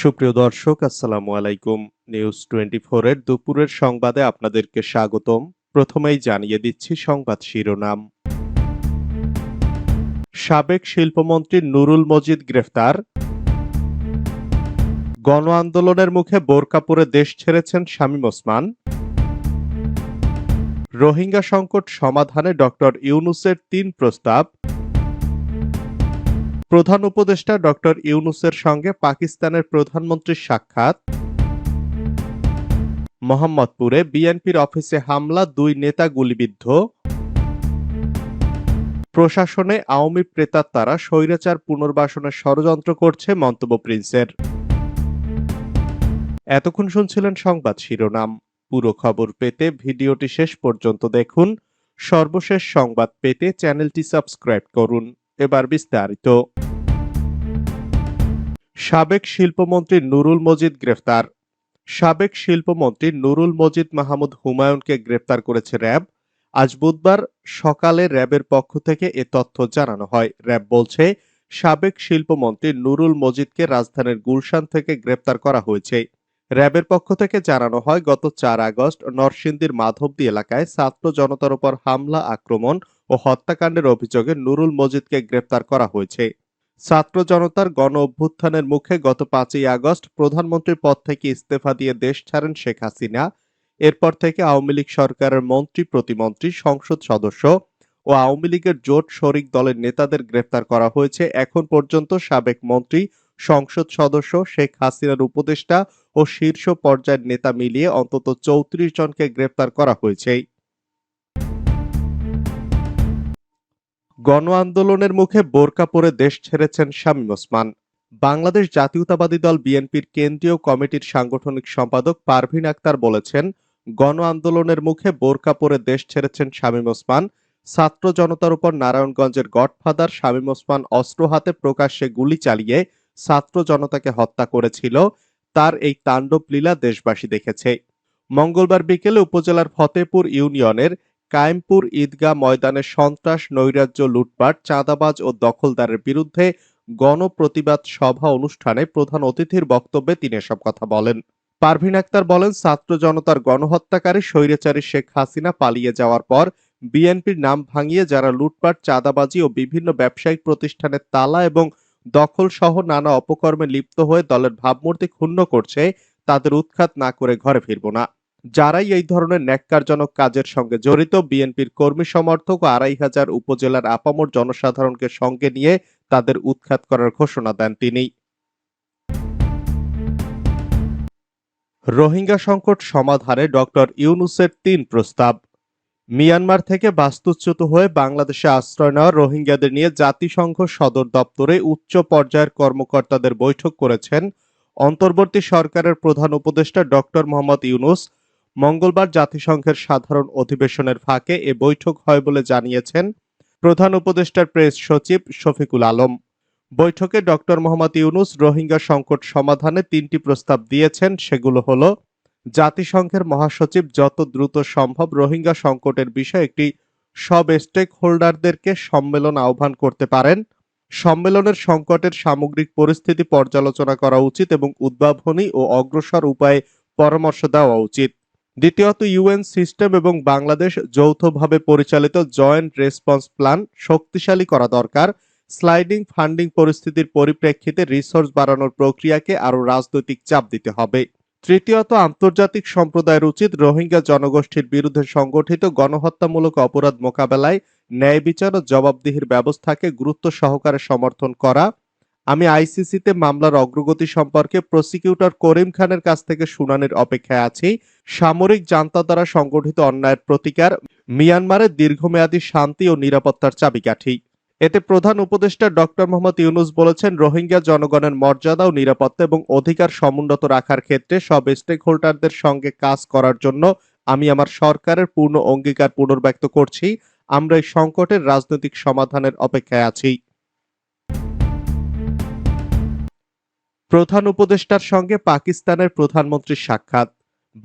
সুপ্রিয় দর্শক, আসসালামু আলাইকুম। নিউজ টোয়েন্টি এর দুপুরের সংবাদে আপনাদেরকে স্বাগতম। প্রথমেই জানিয়ে দিচ্ছি সংবাদ শিরোনাম। সাবেক শিল্পমন্ত্রী নুরুল মজিদ গ্রেফতার। গণ আন্দোলনের মুখে বোরকা পরে দেশ ছেড়েছেন শামীম ওসমান। রোহিঙ্গা সংকট সমাধানে ডক্টর ইউনুসের তিন প্রস্তাব। প্রধান উপদেষ্টা ডক্টর ইউনুসের সঙ্গে পাকিস্তানের প্রধানমন্ত্রীর সাক্ষাৎ। মোহাম্মদপুরে বিএনপির অফিসে হামলা, দুই নেতা গুলিবিদ্ধ। প্রশাসনে আওয়ামী প্রেতাত্মারা স্বৈরাচার পুনর্বাসনের ষড়যন্ত্র করছে মন্তব্য প্রিন্সের। এতক্ষণ শুনছিলেন সংবাদ শিরোনাম। পুরো খবর পেতে ভিডিওটি শেষ পর্যন্ত দেখুন। সর্বশেষ সংবাদ পেতে চ্যানেলটি সাবস্ক্রাইব করুন। এবার বিস্তারিত। সাবেক শিল্পমন্ত্রী নুরুল মজিদ গ্রেফতার। সাবেক শিল্পমন্ত্রী নুরুল মজিদ মাহমুদ হুমায়ুনকে গ্রেফতার করেছে র্যাব। আজ বুধবার সকালে র্যাবের পক্ষ থেকে এ তথ্য জানানো হয়। র্যাব বলছে, সাবেক শিল্পমন্ত্রী নুরুল মজিদকে রাজধানীর গুলশান থেকে গ্রেফতার করা হয়েছে। র্যাবের পক্ষ থেকে জানানো হয়, গত চার আগস্ট নরসিংদীর মাধবদী এলাকায় ছাত্র জনতার উপর হামলা, আক্রমণ ও হত্যাকাণ্ডের অভিযোগে নুরুল মজিদকে গ্রেপ্তার করা হয়েছে। ছাত্র জনতার গণ অভ্যুত্থানের মুখে গত পাঁচই আগস্ট প্রধানমন্ত্রীর পদ থেকে ইস্তফা দিয়ে দেশ ছাড়েন শেখ হাসিনা। এরপর থেকে আওয়ামী লীগ সরকারের মন্ত্রী, প্রতিমন্ত্রী, সংসদ সদস্য ও আওয়ামী লীগের জোট শরিক দলের নেতাদের গ্রেপ্তার করা হয়েছে। এখন পর্যন্ত সাবেক মন্ত্রী, সংসদ সদস্য শেখ হাসিনার উপদেষ্টা ও শীর্ষ পর্যায়ের নেতা মিলিয়ে অন্তত চৌত্রিশ জনকে গ্রেপ্তার করা হয়েছে। গণ আন্দোলনের মুখে বোরকা পরে দেশ ছেড়েছেন শামীম ওসমান। বাংলাদেশ জাতীয়তাবাদী দল বিএনপির কেন্দ্রীয় কমিটির সাংগঠনিক সম্পাদক পারভিন আক্তার বলেছেন গণ আন্দোলনের মুখে বোরকা পরে দেশ ছেড়েছেন শামীম ওসমান। ছাত্র জনতার উপর নারায়ণগঞ্জের গডফাদার শামীম ওসমান অস্ত্র হাতে প্রকাশ্যে গুলি চালিয়ে ছাত্র জনতাকে হত্যা করেছিল। তার এই তাণ্ডব লীলা দেশবাসী দেখেছে। মঙ্গলবার বিকেলে উপজেলার ফতেপুর ইউনিয়নের কায়েমপুর ঈদগাহ ময়দানে সন্ত্রাস, নৈরাজ্য, লুটপাট, চাঁদাবাজ ও দখলদারের বিরুদ্ধে গণপ্রতিবাদ সভা অনুষ্ঠানে প্রধান অতিথির বক্তব্যে তিনি এসব কথা বলেন। পারভিন আক্তার বলেন, ছাত্র জনতার গণহত্যাকারী স্বৈরাচারী শেখ হাসিনা পালিয়ে যাওয়ার পর বিএনপির নাম ভাঙিয়ে যারা লুটপাট, চাঁদাবাজি ও বিভিন্ন ব্যবসায়িক প্রতিষ্ঠানের তালা এবং দখল সহ নানা অপকর্মে লিপ্ত হয়ে দলের ভাবমূর্তি ক্ষুণ্ণ করছে, তাদের উৎখাত না করে ঘরে ফিরব না। যারাই এই ধরনের ন্যাক্কারজনক কাজের সঙ্গে জড়িত, বিএনপির কর্মী সমর্থক আড়াই হাজার উপজেলার আপামর জনসাধারণকে সঙ্গে নিয়ে তাদের উৎখাত করার ঘোষণা দেন তিনি। রোহিঙ্গা সংকট সমাধানে ডক্টর ইউনুসের তিন প্রস্তাব। মিয়ানমার থেকে বাস্তুচ্যুত হয়ে বাংলাদেশে আশ্রয় নেওয়া রোহিঙ্গাদের নিয়ে জাতিসংঘ সদর দপ্তরে উচ্চ পর্যায়ের কর্মকর্তাদের বৈঠক করেছেন অন্তর্বর্তী সরকারের প্রধান উপদেষ্টা ডক্টর মোহাম্মদ ইউনুস মঙ্গলবার জাতিসংঘের সাধারণ অধিবেশনের ফাঁকে এ বৈঠক হয় বলে জানিয়েছেন প্রধান উপদেষ্টার প্রেস সচিব শফিকুল আলম। বৈঠকে ডক্টর মোহাম্মদ ইউনুস রোহিঙ্গা সংকট সমাধানে তিনটি প্রস্তাব দিয়েছেন, সেগুলো হলো, জাতিসংঘের মহাসচিব যত দ্রুত সম্ভব রোহিঙ্গা সংকটের বিষয়ে একটি সব স্টেক হোল্ডারদেরকে সম্মেলন আহ্বান করতে পারেন। সম্মেলনের সংকটের সামগ্রিক পরিস্থিতি পর্যালোচনা করা উচিত এবং উদ্ভাবনী ও অগ্রসর উপায়ে পরামর্শ দেওয়া উচিত। দ্বিতীয়ত ইউএন সিস্টেম এবং বাংলাদেশ যৌথভাবে পরিচালিত জয়েন্ট রেসপন্স প্ল্যান শক্তিশালী করা দরকার। স্লাইডিং, ফান্ডিং পরিস্থিতির পরিপ্রেক্ষিতে রিসোর্স বাড়ানোর প্রক্রিয়াকে আরও রাজনৈতিক চাপ দিতে হবে। তৃতীয়ত, আন্তর্জাতিক সম্প্রদায়ের উচিত রোহিঙ্গা জনগোষ্ঠীর বিরুদ্ধে সংগঠিত গণহত্যামূলক অপরাধ মোকাবেলায় ন্যায় বিচার ও জবাবদিহির ব্যবস্থাকে গুরুত্ব সহকারে সমর্থন করা। আমি আইসিসিতে মামলার অগ্রগতি সম্পর্কে প্রসিকিউটর করিম খানের কাছ থেকে শুনানির অপেক্ষায় আছি। সামরিক জান্তা দ্বারা সংগঠিত অন্যায়ের প্রতিকার মিয়ানমারের দীর্ঘমেয়াদী শান্তি ও নিরাপত্তার চাবিকাঠি। এতে প্রধান উপদেষ্টা ডক্টর মোহাম্মদ ইউনুস বলেছেন, রোহিঙ্গা জনগণের মর্যাদা ও নিরাপত্তা এবং অধিকার সমুন্নত রাখার ক্ষেত্রে সব স্টেক হোল্ডারদের সঙ্গে কাজ করার জন্য আমি আমার সরকারের পূর্ণ অঙ্গীকার পুনর্ব্যক্ত করছি। আমরা এই সংকটের রাজনৈতিক সমাধানের অপেক্ষায় আছি। প্রধান উপদেষ্টার সঙ্গে পাকিস্তানের প্রধানমন্ত্রীর সাক্ষাৎ।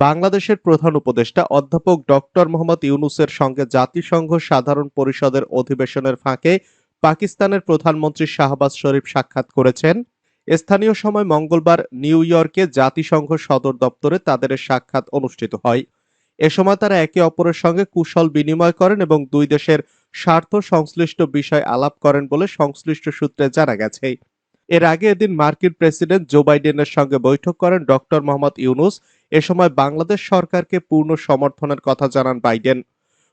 বাংলাদেশের প্রধান উপদেষ্টা অধ্যাপক ডক্টর মোহাম্মদ ইউনুসের সঙ্গে জাতিসংঘ সাধারণ পরিষদের অধিবেশনের ফাঁকে পাকিস্তানের প্রধানমন্ত্রী শাহবাজ শরীফ সাক্ষাৎ করেছেন। স্থানীয় সময় মঙ্গলবার নিউ ইয়র্কে জাতিসংঘ সদর দপ্তরে তাদের সাক্ষাৎ অনুষ্ঠিত হয়। এ সময় তারা একে অপরের সঙ্গে কুশল বিনিময় করেন এবং দুই দেশের স্বার্থ সংশ্লিষ্ট বিষয় আলাপ করেন বলে সংশ্লিষ্ট সূত্রে জানা গেছে। এর আগে এদিন মার্কিন প্রেসিডেন্ট জো বাইডেনের সঙ্গে বৈঠক করেন ডক্টর মোহাম্মদ ইউনুস। এ সময় বাংলাদেশ সরকারকে পূর্ণ সমর্থনের কথা জানান বাইডেন।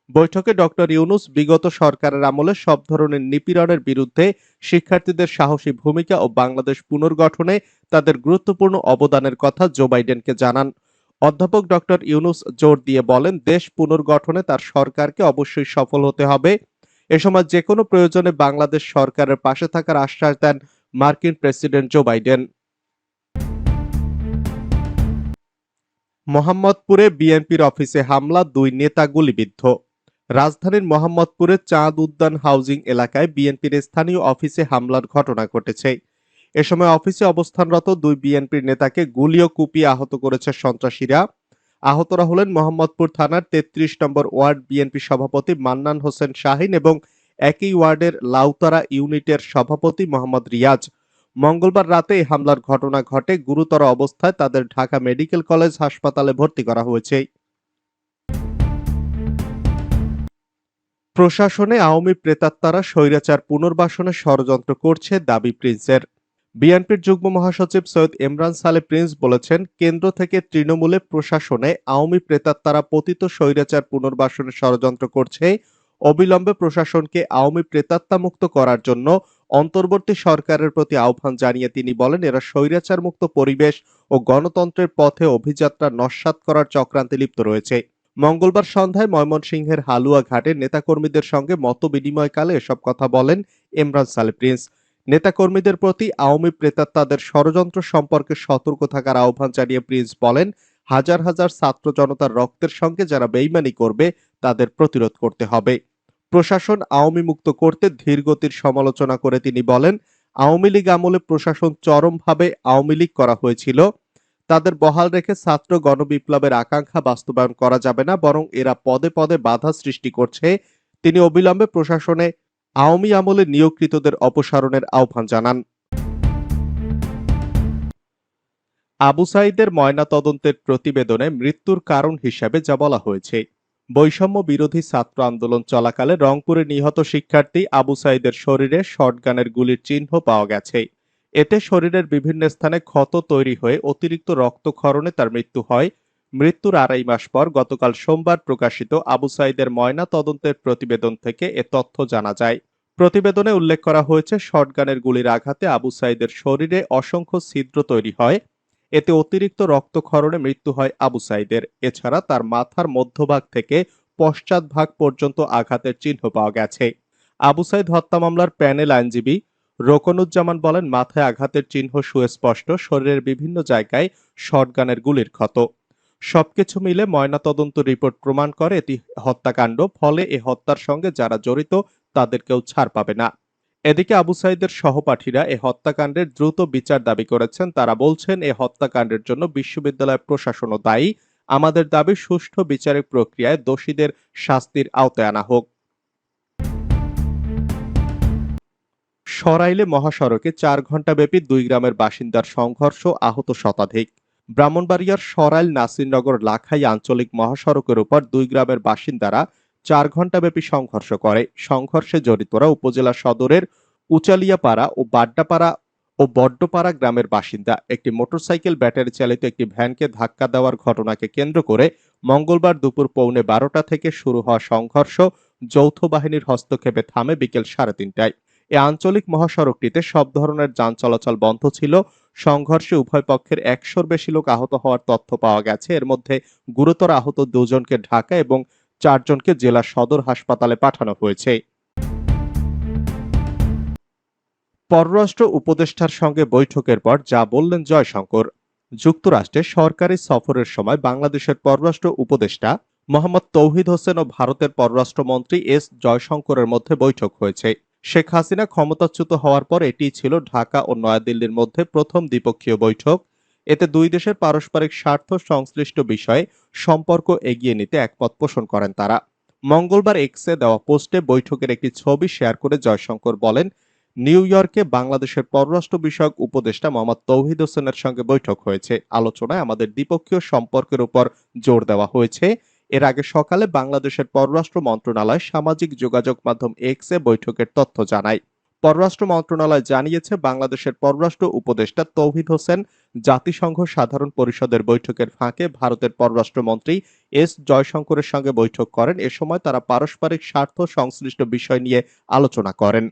বৈঠকে ডক্টর ইউনুস বিগত সরকারের আমলে সব ধরনের নিপীড়নের বিরুদ্ধে শিক্ষার্থীদের সাহসী ভূমিকা ও বাংলাদেশ পুনর্গঠনে তাদের গুরুত্বপূর্ণ অবদানের কথা জো বাইডেনকে জানান। অধ্যাপক ডক্টর ইউনুস জোর দিয়ে বলেন, দেশ পুনর্গঠনে তার সরকারকে অবশ্যই সফল হতে হবে। এ সময় যে কোনো প্রয়োজনে বাংলাদেশ সরকারের পাশে থাকার আশ্বাস দেন মার্কিন প্রেসিডেন্ট জো বাইডেন। মোহাম্মদপুরে বিএনপির অফিসে হামলা, দুই নেতা গুলিবিদ্ধ। রাজধানীর মোহাম্মদপুরের চাঁদ উদ্যান হাউজিং এলাকায় বিএনপির স্থানীয় অফিসে হামলার ঘটনা ঘটেছে। এ সময় অফিসে অবস্থানরত দুই বিএনপির নেতাকে গুলি ও কুপিয়ে আহত করেছে সন্ত্রাসীরা। আহতরা হলেন মোহাম্মদপুর থানার তেত্রিশ নম্বর ওয়ার্ড বিএনপি সভাপতি মান্নান হোসেন শাহিন এবং একই ওয়ার্ডের লাউতারা ইউনিটের সভাপতি মোহাম্মদ রিয়াজ মঙ্গলবার রাতে হামলার ঘটনা ঘটে গুরুতর অবস্থায় তাদের ঢাকা মেডিকেল কলেজ হাসপাতালে ভর্তি করা হয়েছে। প্রশাসনে আওয়ামী প্রেতাত্মারা স্বৈরাচার পুনর্বাসনে ষড়যন্ত্র করছে দাবি প্রিন্সের। বিএনপির যুগ্ম মহাসচিব সৈয়দ ইমরান সালে প্রিন্স বলেছেন, কেন্দ্র থেকে তৃণমূলে প্রশাসনে আওয়ামী প্রেতাত্মারা পতিত স্বৈরাচার পুনর্বাসনে ষড়যন্ত্র করছে অবিলম্বে প্রশাসনকে আওয়ামী প্রেতাত্মা মুক্ত করার জন্য অন্তর্বর্তী সরকারের প্রতি আহ্বান জানিয়ে তিনি বলেন, এরা স্বৈরাচার মুক্ত পরিবেশ ও গণতন্ত্রের পথে অভিযাত্রা নস্যাৎ করার চক্রান্তে লিপ্ত রয়েছে। মঙ্গলবার সন্ধ্যায় ময়মনসিংহের হালুয়া ঘাটে নেতাকর্মীদের সঙ্গে মত বিনিময়কালে এসব কথা বলেন ইমরান সালে প্রিন্স। নেতাকর্মীদের প্রতি আওয়ামী প্রেতাত্মাদের ষড়যন্ত্র সম্পর্কে সতর্ক থাকার আহ্বান জানিয়ে প্রিন্স বলেন, হাজার হাজার ছাত্র জনতার রক্তের সঙ্গে যারা বেইমানি করবে, তাদের প্রতিরোধ করতে হবে। প্রশাসন আওয়ামী মুক্ত করতে ধীরগতির সমালোচনা করে তিনি বলেন, আওয়ামী লীগ আমলে প্রশাসন চরমভাবে আওয়ামী লীগ করা হয়েছিল। তাদের বহাল রেখে ছাত্র গণবিপ্লবের আকাঙ্ক্ষা বাস্তবায়ন করা যাবে না, বরং এরা পদে পদে বাধা সৃষ্টি করছে। তিনি অবিলম্বে প্রশাসনে আওয়ামী আমলে নিয়োগকৃতদের অপসারণের আহ্বান জানান। আবু সাইদের ময়নাতদন্তের প্রতিবেদনে মৃত্যুর কারণ হিসাবে যা বলা হয়েছে। বৈষম্য বিরোধী ছাত্র আন্দোলন চলাকালে রংপুরে নিহত শিক্ষার্থী আবু সাইদের শরীরে শটগানের গুলির চিহ্ন পাওয়া গেছে। এতে শরীরের বিভিন্ন স্থানে ক্ষত তৈরি হয়ে অতিরিক্ত রক্তক্ষরণে তার মৃত্যু হয়। মৃত্যুর আড়াই মাস পর গতকাল সোমবার প্রকাশিত আবু সাইদের ময়না তদন্তের প্রতিবেদন থেকে এ তথ্য জানা যায়। প্রতিবেদনে উল্লেখ করা হয়েছে, শটগানের গুলির আঘাতে আবু সাইদের শরীরে অসংখ্য ছিদ্র তৈরি হয়। এতে অতিরিক্ত রক্তক্ষরণে মৃত্যু হয় আবু সাইদের। এছাড়া তার মাথার মধ্যভাগ থেকে পশ্চাৎভাগ পর্যন্ত আঘাতের চিহ্ন পাওয়া গেছে। আবু সাইদ হত্যা মামলার প্যানেল আইনজীবী রোকনুজ্জামান বলেন, মাথায় আঘাতের চিহ্ন সুস্পষ্ট, শরীরের বিভিন্ন জায়গায় শটগানের গুলির ক্ষত। সবকিছু মিলে ময়নাতদন্ত রিপোর্ট প্রমাণ করে এটি হত্যাকাণ্ড। ফলে এ হত্যার সঙ্গে যারা জড়িত তাদের কেউ ছাড় পাবে না। এদিকে আবু সাইদের সহপাঠীরা এ হত্যাকাণ্ডের দ্রুত বিচার দাবি করেছেন। তারা বলছেন, এ হত্যাকাণ্ডের জন্য বিশ্ববিদ্যালয় প্রশাসনও দায়ী। আমাদের দাবি, সুষ্ঠু বিচারিক প্রক্রিয়ায় দোষীদের শাস্তির আওতায় আনা হোক। সরাইলে মহাসড়কে চার ঘণ্টাব্যাপী দুই গ্রামের বাসিন্দার সংঘর্ষ আহত শতাধিক। ব্রাহ্মণবাড়িয়ার সরাইল নাসিরনগর লাখাই আঞ্চলিক মহাসড়কের উপর দুই গ্রামের বাসিন্দারা চার ঘণ্টাব্যাপী সংঘর্ষ করে। সংঘর্ষে জড়িতরা উপজেলা সদরের উচালিয়াপাড়া ও বাড্ডাপাড়া ও বড্ডপাড়া গ্রামের বাসিন্দা। একটি মোটরসাইকেল ব্যাটারি চালিত একটি ভ্যানকে ধাক্কা দেওয়ার ঘটনাকে কেন্দ্র করে মঙ্গলবার দুপুর পৌনে বারোটা থেকে শুরু হওয়া সংঘর্ষ যৌথ বাহিনীর হস্তক্ষেপে থামে বিকেল সাড়ে তিনটায়। এ আঞ্চলিক মহাসড়কটিতে সব ধরনের যান চলাচল বন্ধ ছিল। সংঘর্ষে উভয় পক্ষের একশোর বেশি লোক আহত হওয়ার তথ্য পাওয়া গেছে। এর মধ্যে গুরুতর আহত দুজনকে ঢাকা এবং চারজনকে জেলা সদর হাসপাতালে পাঠানো হয়েছে। পররাষ্ট্র উপদেষ্টার সঙ্গে বৈঠকের পর যা বললেন জয়শঙ্কর, যুক্তরাষ্ট্রে সরকারি সফরের সময় বাংলাদেশের পররাষ্ট্র উপদেষ্টা মোহাম্মদ তৌহিদ হোসেন ও ভারতের পররাষ্ট্রমন্ত্রী এস জয়শঙ্করের মধ্যে বৈঠক হয়েছে। শেখ হাসিনা ক্ষমতাচ্যুত হওয়ার পর এটি ছিল ঢাকা ও নয়াদিল্লির মধ্যে প্রথম দ্বিপক্ষীয় বৈঠক। এতে দুই দেশের পারস্পরিক স্বার্থ সংশ্লিষ্ট বিষয়ে সম্পর্ক এগিয়ে নিতে একমত পোষণ করেন তারা। মঙ্গলবার এক্সে দেওয়া পোস্টে বৈঠকের একটি ছবি শেয়ার করে জয়শঙ্কর বলেন, নিউ ইয়র্কে বাংলাদেশের পররাষ্ট্র বিষয়ক উপদেষ্টা মোহাম্মদ তৌহিদ হোসেনের সঙ্গে বৈঠক হয়েছে। আলোচনায় আমাদের দ্বিপক্ষীয় সম্পর্কের উপর জোর দেওয়া হয়েছে। এর আগে সকালে বাংলাদেশের পররাষ্ট্র মন্ত্রণালয় সামাজিক যোগাযোগ মাধ্যম এক্সে বৈঠকের তথ্য জানায়। পররাষ্ট্র মন্ত্রণালয় জানিয়েছে, বাংলাদেশের পররাষ্ট্র উপদেষ্টা তৌহিদ হোসেন জাতিসংঘ সাধারণ পরিষদের বৈঠকের ফাঁকে ভারতের পররাষ্ট্রমন্ত্রী এস জয়শঙ্করের সঙ্গে বৈঠক করেন। এ সময় তারা পারস্পরিক স্বার্থ সংশ্লিষ্ট বিষয় নিয়ে আলোচনা করেন।